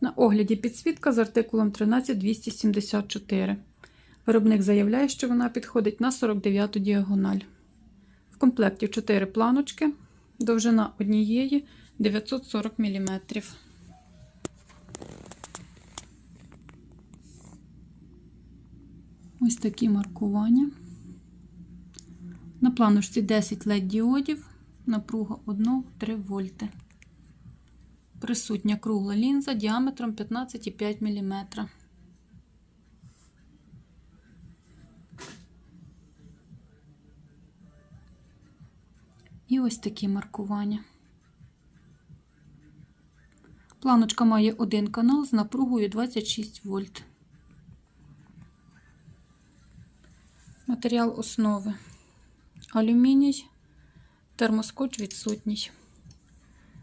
На огляді підсвітка з артикулом 13274. Виробник заявляє, що вона підходить на 49-ту діагональ. В комплекті 4 планочки, довжина однієї 940 мм. Ось такі маркування. На планочці 10 LED діодів, напруга 1-3 вольти. Присутня кругла лінза діаметром 15,5 мм. І ось такі маркування. Планочка має один канал з напругою 26 вольт. Матеріал основи. Алюміній, термоскоч відсутній.